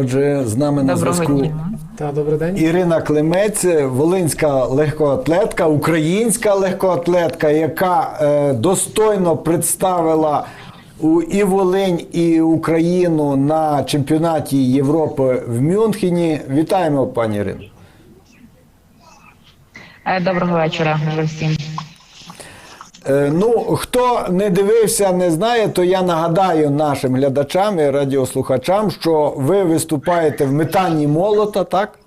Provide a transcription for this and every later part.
Отже, з нами на зв'язку. Та добрий день. Ірина Климець, волинська легкоатлетка, українська легкоатлетка, яка е, достойно представила у і Волинь, і Україну на чемпіонаті Європи в Мюнхені. Вітаємо, пані Ірино. Е, Доброго вечора всім. Е, Ну, хто не дивився, не знає, то я нагадаю нашим глядачам і радіослухачам, що ви виступаєте в метанні молота, так?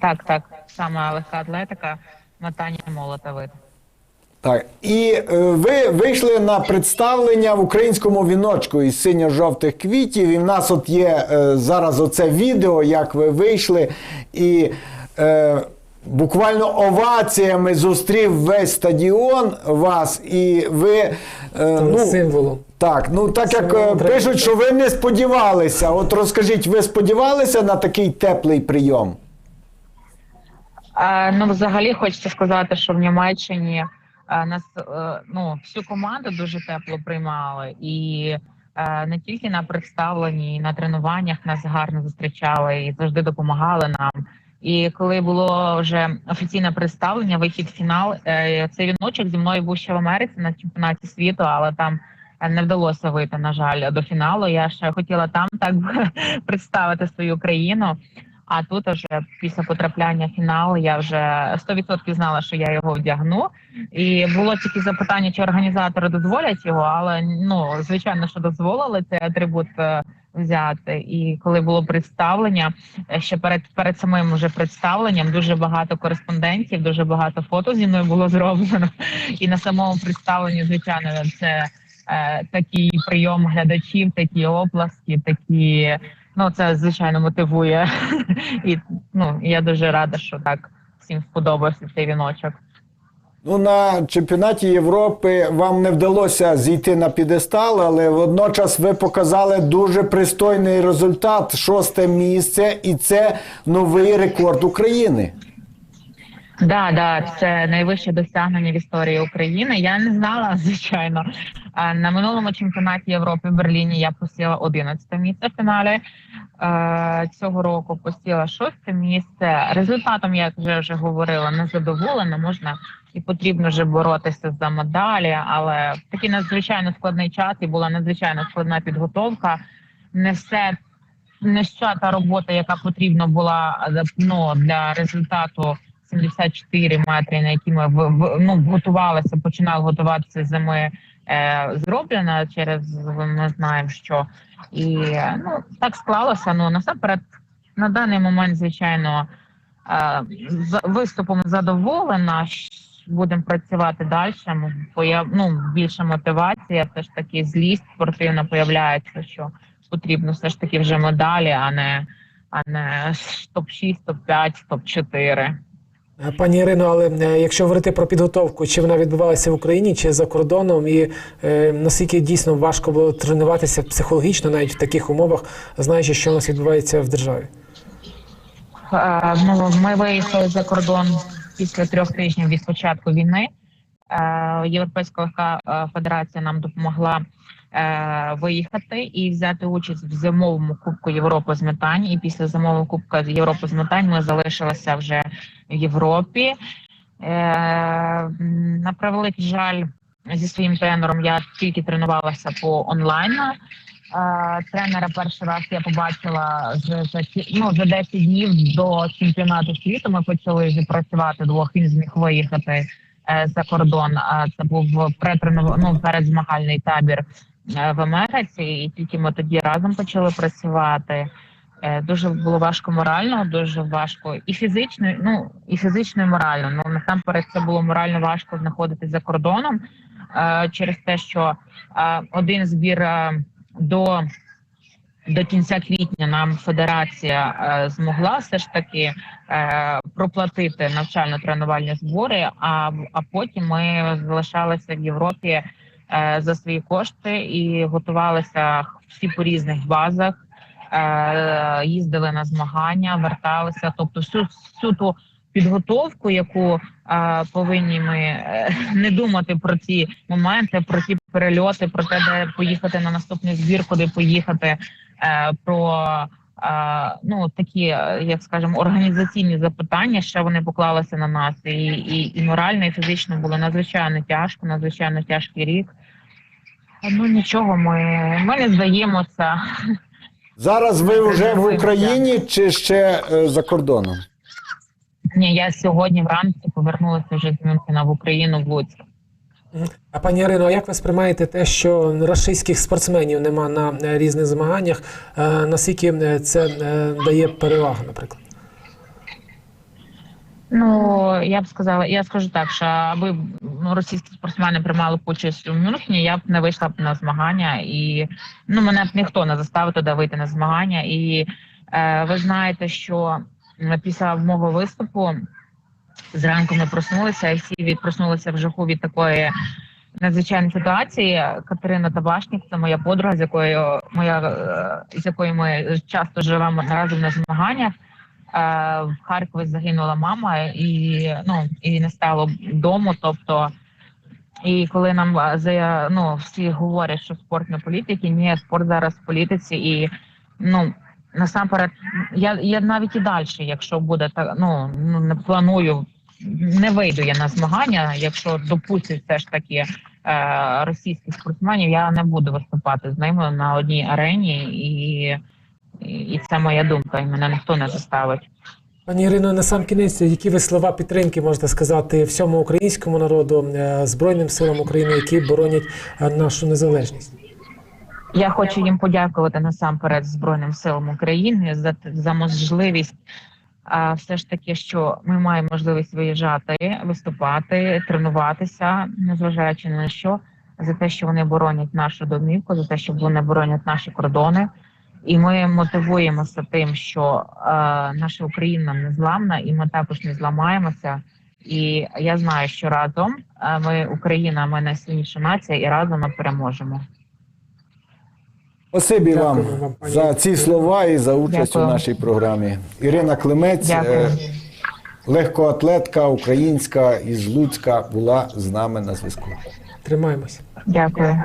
Так, так, саме легка атлетика, мотання молота вид. Так, і е, ви вийшли на представлення в українському віночку із синьо-жовтих квітів. І в нас от є е, зараз оце відео, як ви вийшли, і е, буквально оваціями зустрів весь стадіон вас, і ви. Е, ну, символом. так, ну так як Символом е, треба пишуть, що ви не сподівалися. От розкажіть, ви сподівалися на такий теплий прийом? Е, ну, взагалі, хочеться сказати, що в Німеччині е, нас е, ну, всю команду дуже тепло приймали, і е, не тільки на представленні, і на тренуваннях нас гарно зустрічали і завжди допомагали нам. І коли було вже офіційне представлення, вихід в фінал, е, цей віночок зі мною був ще в Америці на чемпіонаті світу, але там е, не вдалося вийти, на жаль, до фіналу. Я ще хотіла там так представити свою країну. А тут вже після потрапляння в фінал я вже 100% знала, що я його вдягну. І було тільки запитання, чи організатори дозволять його, але ну звичайно, що дозволили цей атрибут е, взяти. І коли було представлення, е, ще перед перед самим уже представленням дуже багато кореспондентів, дуже багато фото зі мною було зроблено. І на самому представленні, звичайно, це е, такий прийом глядачів, такі оплески, такі. Ну, це звичайно мотивує. І ну я дуже рада, що так всім сподобався цей віночок. Ну, на чемпіонаті Європи вам не вдалося зійти на підестал, але водночас ви показали дуже пристойний результат шосте місце, і це новий рекорд України. Да, да, це найвище досягнення в історії України. Я не знала, звичайно. На минулому чемпіонаті Європи в Берліні я посіла 11 місце в фіналі. Е, Цього року посіла шосте місце. Результатом, як вже вже говорила, не задоволена. Можна і потрібно вже боротися за медалі, але такий надзвичайно складний час і була надзвичайно складна підготовка. Не все не вся та робота, яка потрібна була е, ну, для результату 74 метри, на які ми в, в- ну, готувалися, починали готуватися зими, е, зроблена через ми знаємо, що і е, ну так склалося. Ну насамперед, на даний момент, звичайно, е, з виступом задоволена. Будемо працювати далі. Появ... ну, більше мотивація, все ж таки злість спортивна появляється, що потрібно все ж таки вже медалі, а не а не топ 6 топ 5 топ 4 Е, Пані Ірино, але е, якщо говорити про підготовку, чи вона відбувалася в Україні, чи за кордоном, і е, наскільки дійсно важко було тренуватися психологічно, навіть в таких умовах, знаючи, що у нас відбувається в державі? Е, Ну, ми виїхали за кордон після трьох тижнів від початку війни. Е, Європейська е, федерація нам допомогла е, виїхати і взяти участь в зимовому кубку Європи з метань. І після зимового кубка Європи з метань ми залишилися вже Європі. Е, На превеликий жаль, зі своїм тренером я тільки тренувалася по онлайну. Е, Тренера перший раз я побачила за, за ну, за 10 днів до чемпіонату світу. Ми почали працювати двох. Він зміг виїхати е, за кордон. А це був претренов... ну, передзмагальний табір в Америці, і тільки ми тоді разом почали працювати. Е, Дуже було важко морально, дуже важко і фізично, ну і фізично, і морально. Ну насамперед це було морально важко знаходитись за кордоном е, через те, що е, один збір е, до, до кінця квітня нам федерація е, змогла все ж таки е, проплатити навчально-тренувальні збори. А, а потім ми залишалися в Європі е, за свої кошти і готувалися всі по різних базах. Е, їздили на змагання, верталися. Тобто, всю, всю ту підготовку, яку е, повинні ми е, не думати про ці моменти, про ті перельоти, про те, де поїхати на наступний збір, куди поїхати. про ну такі, як скажемо, організаційні запитання, що вони поклалися на нас, і, і, і морально, і фізично було надзвичайно тяжко, надзвичайно тяжкий рік. Ну нічого, ми, ми не здаємося. Зараз ви вже в Україні чи ще е, за кордоном? Ні, я сьогодні вранці повернулася вже з Мюнхена в Україну в Луцьк. А пані Ірино, а як ви сприймаєте те, що російських спортсменів нема на е, різних змаганнях? Е, Наскільки е, це е, дає перевагу, наприклад? Ну я б сказала, я скажу так, що аби ну, російські спортсмени приймали участь у Мюнхені, я б не вийшла б на змагання, і ну мене б ніхто не заставив туди вийти на змагання. І е, ви знаєте, що після мого виступу зранку ми проснулися, і всі від проснулися в жаху від такої надзвичайної ситуації. Катерина Табашнік, це моя подруга, з якою моя е, з якою ми часто живемо разом на змаганнях. Е, в Харкові загинула мама, і ну і не стало дому. Тобто, і коли нам е, за ну всі говорять, що спорт не політики, ні, спорт зараз в політиці, і ну насамперед, я, я навіть і далі, якщо буде так, ну ну не планую, не вийду я на змагання. Якщо допустять все ж таки е, російських спортсменів, я не буду виступати з ними на одній арені і. І це моя думка, і мене ніхто не заставить. Пані Ірино, на сам кінець, які ви слова підтримки можете сказати всьому українському народу, е, Збройним силам України, які боронять е, нашу незалежність? Я хочу їм подякувати насамперед Збройним силам України за за можливість. А все ж таки, що ми маємо можливість виїжджати, виступати, тренуватися, незважаючи на що, за те, що вони боронять нашу домівку, за те, що вони боронять наші кордони. І ми мотивуємося тим, що е, наша Україна незламна, і ми також не зламаємося. І я знаю, що разом е, ми Україна, ми найсильніша нація, і разом ми переможемо. Спасибі вам Дякую вам, пані за ці слова і за участь Дякую. у нашій програмі. Ірина Климець, Дякую. е, легкоатлетка українська із Луцька, була з нами на зв'язку. Тримаємося. Дякую.